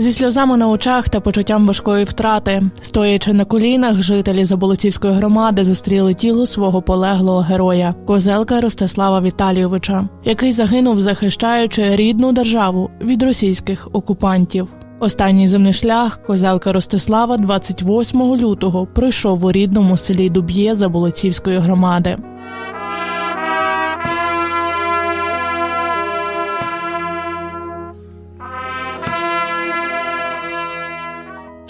Зі сльозами на очах та почуттям важкої втрати, стоячи на колінах, жителі Заболоцівської громади зустріли тіло свого полеглого героя козелка Ростислава Віталійовича, який загинув, захищаючи рідну державу від російських окупантів. Останній земний шлях козелка Ростислава 28 лютого пройшов у рідному селі Дуб'є Заболоцівської громади.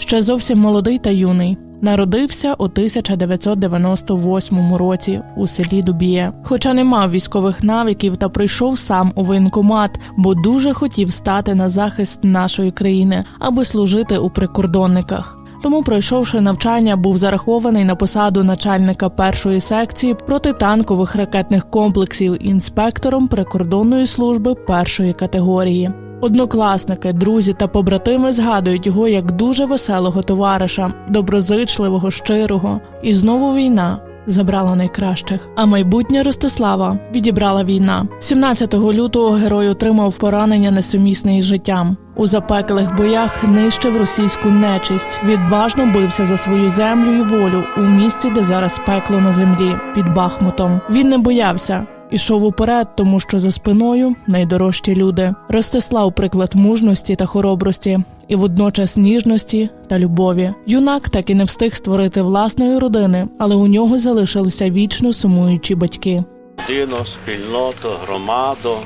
Ще зовсім молодий та юний. Народився у 1998 році у селі Дубіє. Хоча не мав військових навиків та прийшов сам у воєнкомат, бо дуже хотів стати на захист нашої країни, аби служити у прикордонниках. Тому, пройшовши навчання, був зарахований на посаду начальника першої секції протитанкових ракетних комплексів інспектором прикордонної служби першої категорії. Однокласники, друзі та побратими згадують його як дуже веселого товариша, доброзичливого, щирого. І знову війна забрала найкращих. А майбутнє Ростислава відібрала війна. 17 лютого герой отримав поранення несумісне із життям. У запеклих боях нищив російську нечисть, відважно бився за свою землю і волю у місці, де зараз пекло на землі під Бахмутом. Він не боявся. Ішов уперед, тому що за спиною найдорожчі люди. Ростислав приклад мужності та хоробрості, і водночас ніжності та любові. Юнак так і не встиг створити власної родини, але у нього залишилися вічно сумуючі батьки. людину, спільноту, громаду.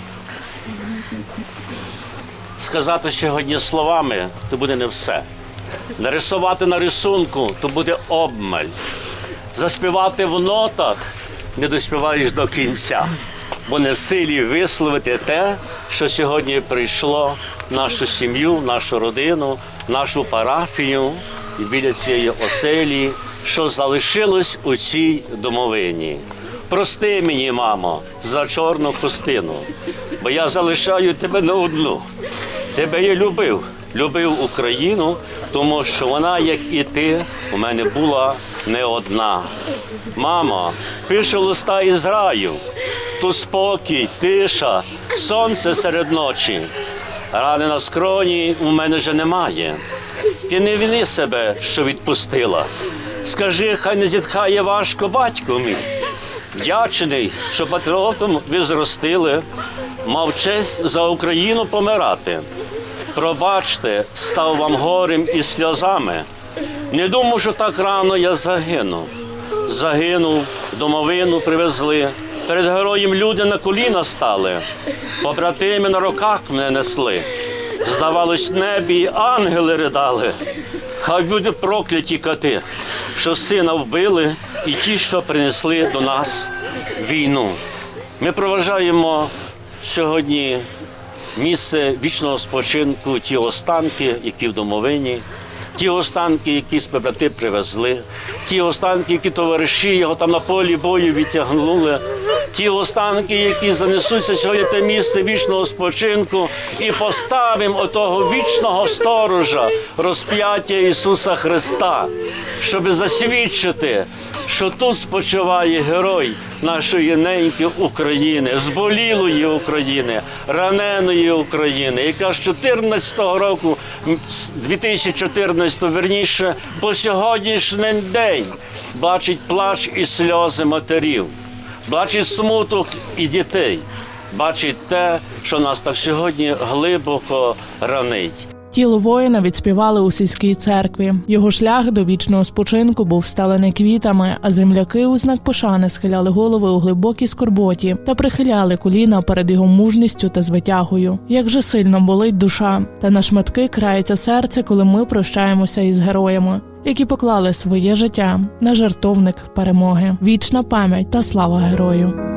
Сказати сьогодні словами це буде не все. Нарисувати на рисунку то буде обмаль. Заспівати в нотах не доспіваєш до кінця, бо не в силі висловити те, що сьогодні прийшло в нашу сім'ю, нашу родину, нашу парафію і біля цієї оселі, що залишилось у цій домовині. Прости мені, мамо, за чорну хустину, бо я залишаю тебе не одну. Тебе я любив, любив Україну, тому що вона, як і ти, у мене була не одна. Мамо, пише листа із раю, тут спокій, тиша, сонце серед ночі. Рани на скроні у мене вже немає. Ти не вини себе, що відпустила. Скажи, хай не зітхає важко батько мій. Вдячний, що патріотом ви зростили, мав честь за Україну помирати. Пробачте, став вам горем і сльозами. Не думав, що так рано я загину. Загинув, домовину привезли. Перед героєм люди на коліна стали, побратими на руках мене несли. Здавалось, небі ангели ридали. Хай будуть прокляті коти, що сина вбили, і ті, що принесли до нас війну. Ми проважаємо сьогодні місце вічного спочинку, ті останки, які в домовині, ті останки, які спебрати привезли, ті останки, які товариші його там на полі бою відтягнули, ті останки, які занесуться сьогодні те місце вічного спочинку, і поставимо отого вічного сторожа розп'яття Ісуса Христа, щоб засвідчити, що тут спочиває герой нашої неньки України, зболілої України, раненої України, яка з 14 року, м, з 2014 верніше, по сьогоднішній день бачить плач і сльози матерів, бачить смуток і дітей, бачить те, що нас так сьогодні глибоко ранить. Тіло воїна відспівали у сільській церкві. Його шлях до вічного спочинку був встелений квітами, а земляки у знак пошани схиляли голови у глибокій скорботі та прихиляли коліна перед його мужністю та звитягою. Як же сильно болить душа, та на шматки крається серце, коли ми прощаємося із героями, які поклали своє життя на жертовник перемоги. Вічна пам'ять та слава герою.